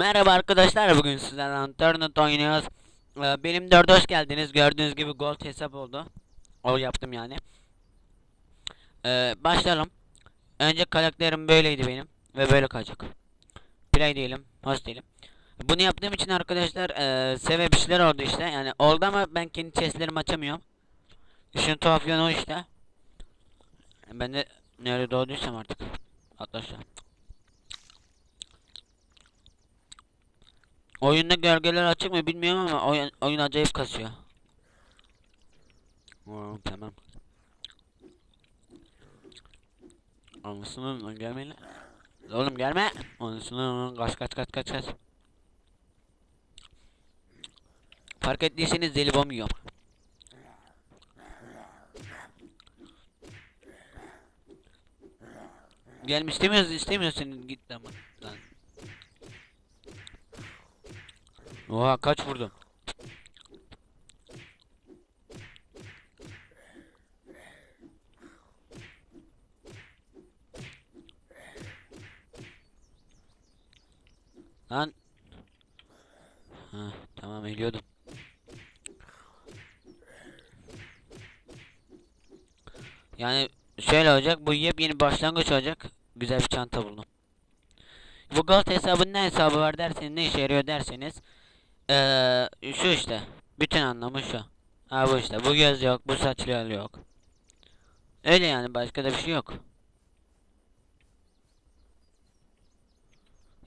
Merhaba arkadaşlar bugün sizlerle Turnet oynuyoruz. Ee, benim dört hoş geldiniz. Gördüğünüz gibi gold hesap oldu. O yaptım yani. Ee, başlayalım. Önce karakterim böyleydi benim ve böyle kalacak. Play diyelim, host diyelim. Bunu yaptığım için arkadaşlar şeyler oldu işte. Yani oldu ama ben kendi chestlerimi açamıyorum. İşin tuhaf yanı o işte. Ben de nerede doğduysam artık. Arkadaşlar. Oyunda gölgeler açık mı bilmiyorum ama oyun, oyun acayip kasıyor. Oo, tamam. Anlasın gelme lan. Oğlum gelme. Anlasın kaç kaç kaç kaç kaç. Fark ettiyseniz deli bom yiyorum. Gelmiş istemiyoruz istemiyorsun git ama. Lan. Oha kaç vurdum? Lan. Ha, tamam ölüyordum. Yani şöyle olacak bu yepyeni başlangıç olacak. Güzel bir çanta buldum. Bu gold hesabın ne hesabı var derseniz ne işe yarıyor derseniz ee, şu işte. Bütün anlamı şu. Ha bu işte. Bu göz yok. Bu saçlı yol yok. Öyle yani. Başka da bir şey yok.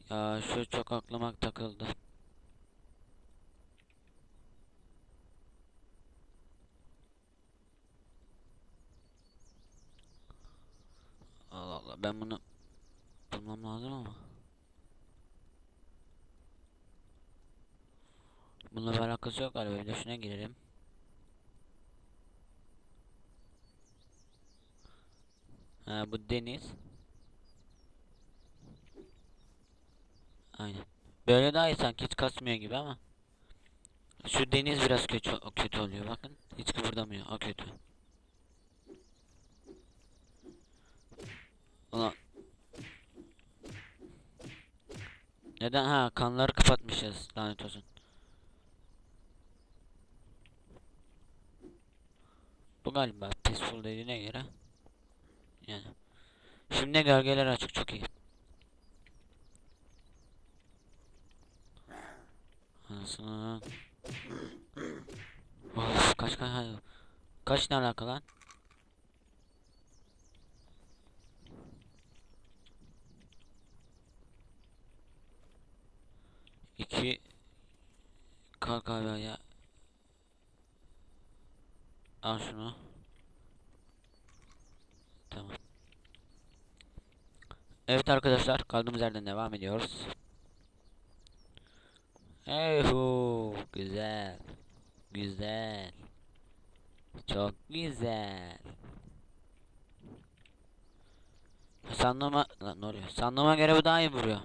Ya şu çok aklıma takıldı. Allah Allah ben bunu bulmam lazım ama. Bununla bir alakası yok galiba. Bir de şuna girelim. Ha bu deniz. Aynen. Böyle daha iyi sanki hiç kasmıyor gibi ama. Şu deniz biraz kötü kötü oluyor bakın. Hiç kıpırdamıyor. O kötü. Ulan. Neden ha kanları kapatmışız lanet olsun. Bu galiba peaceful dediğine göre. Yani. Şimdi gölgeler açık çok iyi. Anasını. Of kaç kaç hayır. Kaç ne alaka lan? İki kalk abi ya. Al şunu. Tamam. Evet arkadaşlar kaldığımız yerden devam ediyoruz. Eyhu güzel. Güzel. Çok güzel. Sandığıma lan ne oluyor? Sandığıma göre bu daha iyi vuruyor.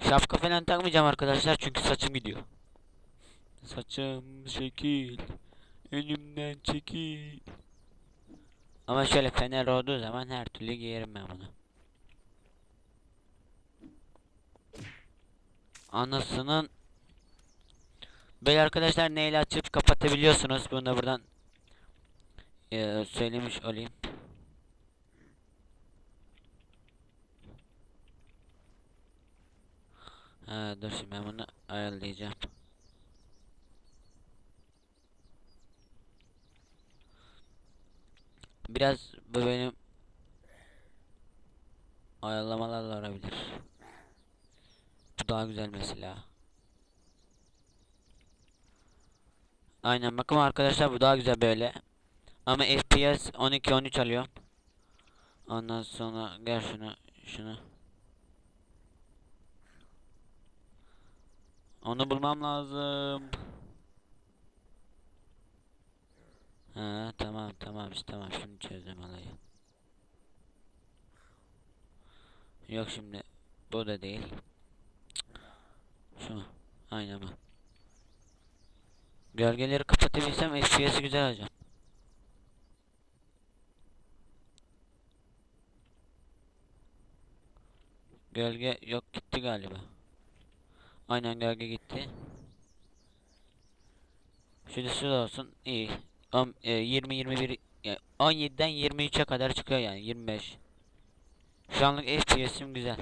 Şapka falan takmayacağım arkadaşlar çünkü saçım gidiyor. Saçım şekil. Önümden çekil. Ama şöyle fener olduğu zaman her türlü giyerim ben bunu. Anasının Böyle arkadaşlar neyle açıp kapatabiliyorsunuz. Bunu da buradan eee, söylemiş olayım. Ha, dur şimdi ben bunu ayarlayacağım. Biraz bu benim ayarlamalarla olabilir. Bu daha güzel mesela. Aynen bakın arkadaşlar bu daha güzel böyle. Ama FPS 12-13 alıyor. Ondan sonra gel şunu şunu. Onu bulmam lazım. Ha tamam tamam işte tamam şimdi çözdüm olayı. Yok şimdi bu da değil. Şu aynen bu. Gölgeleri kapatabilsem FPS'i güzel alacağım. Gölge yok gitti galiba. Aynen gölge gitti. Şurada şu olsun iyi. On- e, 20 21 yani 17'den 23'e kadar çıkıyor yani 25. Şu anlık FPS'im güzel.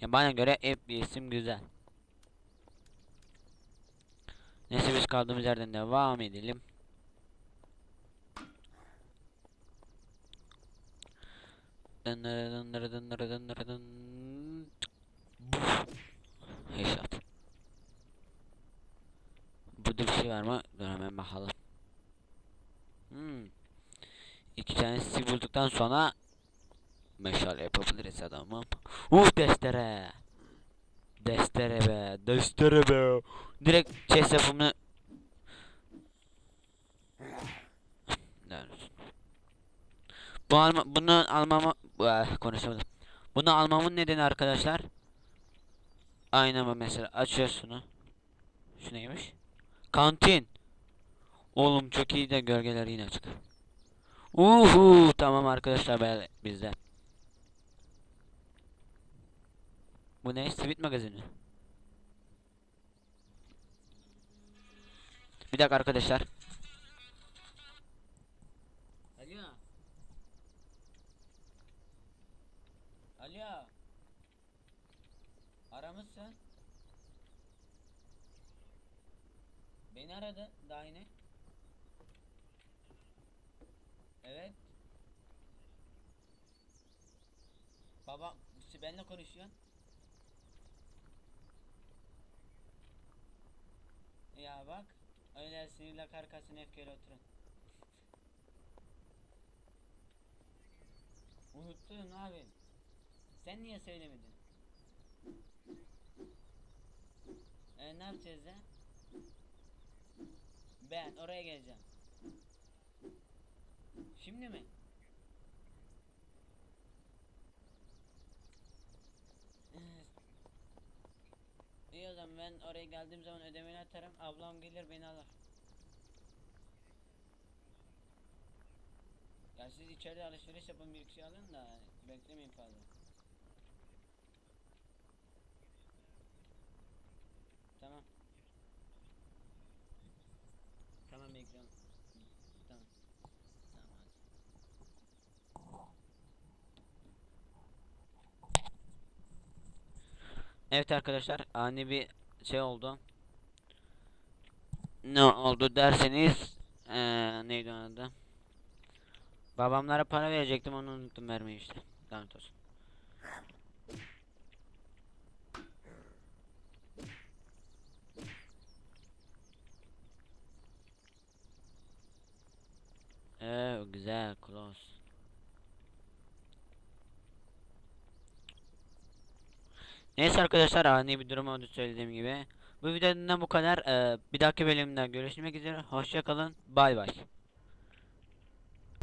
Ya bana göre FPS'im güzel. Neyse biz kaldığımız yerden devam edelim. Dındırı dındırı dındırı dındırı dın. Headshot. Dur hemen bakalım. Hmm. İki tanesi bulduktan sonra meşale yapabiliriz adamım. Uh destere. Destere be. Destere be. Direkt chest yapımını? Bu alma, bunu almama konuşamadım. Bunu almamın nedeni arkadaşlar. Aynı mı mesela açıyoruz şunu. Şu neymiş? Kantin. Oğlum çok iyi de gölgeler yine açık. Uhu tamam arkadaşlar be bizde. Bu ne? Sweet magazini. Bir dakika arkadaşlar. Alo. Alo. Aramışsın. Beni aradı daha yine. Evet. Baba işte benimle konuşuyorsun. Ya bak öyle sinirle karkasına öfkeyle oturun. Unuttun abi. Sen niye söylemedin? E, ne yapacağız ya? Ben oraya geleceğim. Şimdi mi? İyi o zaman ben oraya geldiğim zaman ödemeni atarım. Ablam gelir beni alır. Ya siz içeride alışveriş yapın bir kişi alın da beklemeyin fazla. Tamam. Evet arkadaşlar ani bir şey oldu. Ne oldu derseniz eee neydi onun adı? Babamlara para verecektim onu unuttum vermeyi işte. Lanet olsun. Ee, güzel close. Neyse arkadaşlar ani bir durum oldu söylediğim gibi. Bu videodan bu kadar. Ee, bir dahaki bölümde görüşmek üzere. Hoşça kalın. Bay bay.